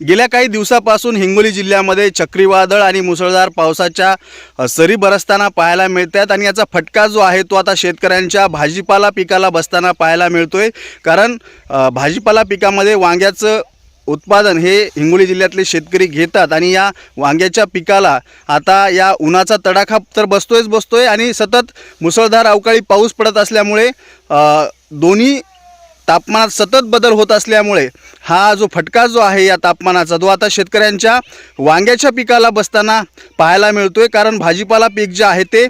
गेल्या काही दिवसापासून हिंगोली जिल्ह्यामध्ये चक्रीवादळ आणि मुसळधार पावसाच्या सरी बरसताना पाहायला मिळतात आणि याचा फटका जो आहे तो आता शेतकऱ्यांच्या भाजीपाला पिकाला बसताना पाहायला मिळतोय. कारण भाजीपाला पिकामध्ये वांग्याचं उत्पादन हे हिंगोली जिल्ह्यातले शेतकरी घेतात आणि या वांग्याच्या पिकाला आता या उन्हाचा तडाखा तर बसतोयच बसतोय आणि सतत मुसळधार अवकाळी पाऊस पडत असल्यामुळे दोन्ही तापमानात सतत बदल होत असल्यामुळे हा जो फटका जो आहे या तापमानाचा तो आता शेतकऱ्यांच्या वांग्याच्या पिकाला बसताना पाहायला मिळतो आहे कारण भाजीपाला पीक जे आहे ते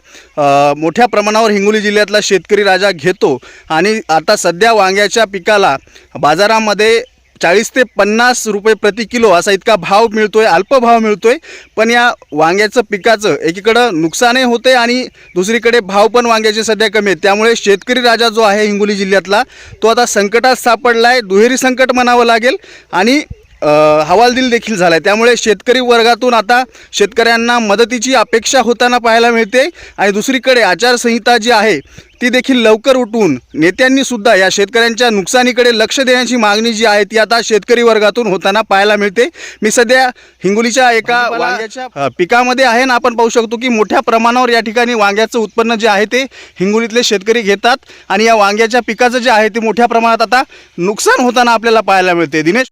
मोठ्या प्रमाणावर हिंगोली जिल्ह्यातला शेतकरी राजा घेतो. आणि आता सध्या वांग्याच्या पिकाला बाजारामध्ये चाळीस ते पन्नास रुपये प्रति किलो असा इतका भाव मिळतो आहे अल्प भाव आहे पण या वांग्याचं पिकाचं एकीकडं नुकसानही होते आणि दुसरीकडे भाव पण वांग्याचे सध्या कमी आहेत. त्यामुळे शेतकरी राजा जो आहे हिंगोली जिल्ह्यातला तो आता संकटात सापडला आहे दुहेरी संकट म्हणावं लागेल. आणि हवालदिल देखील झाला आहे त्यामुळे शेतकरी वर्गातून आता शेतकऱ्यांना मदतीची अपेक्षा होताना पाहायला मिळते. आणि दुसरीकडे आचारसंहिता जी आहे ती देखील लवकर उठवून नेत्यांनी सुद्धा या शेतकऱ्यांच्या नुकसानीकडे लक्ष देण्याची मागणी जी आहे ती आता शेतकरी वर्गातून होताना पाहायला मिळते. मी सध्या हिंगोलीच्या एका वांग्याच्या पिकामध्ये आहे ना आपण पाहू शकतो की मोठ्या प्रमाणावर या ठिकाणी वांग्याचं उत्पन्न जे आहे ते हिंगोलीतले शेतकरी घेतात. आणि या वांग्याच्या पिकाचं जे आहे ते मोठ्या प्रमाणात आता नुकसान होताना आपल्याला पाहायला मिळते. दिनेश?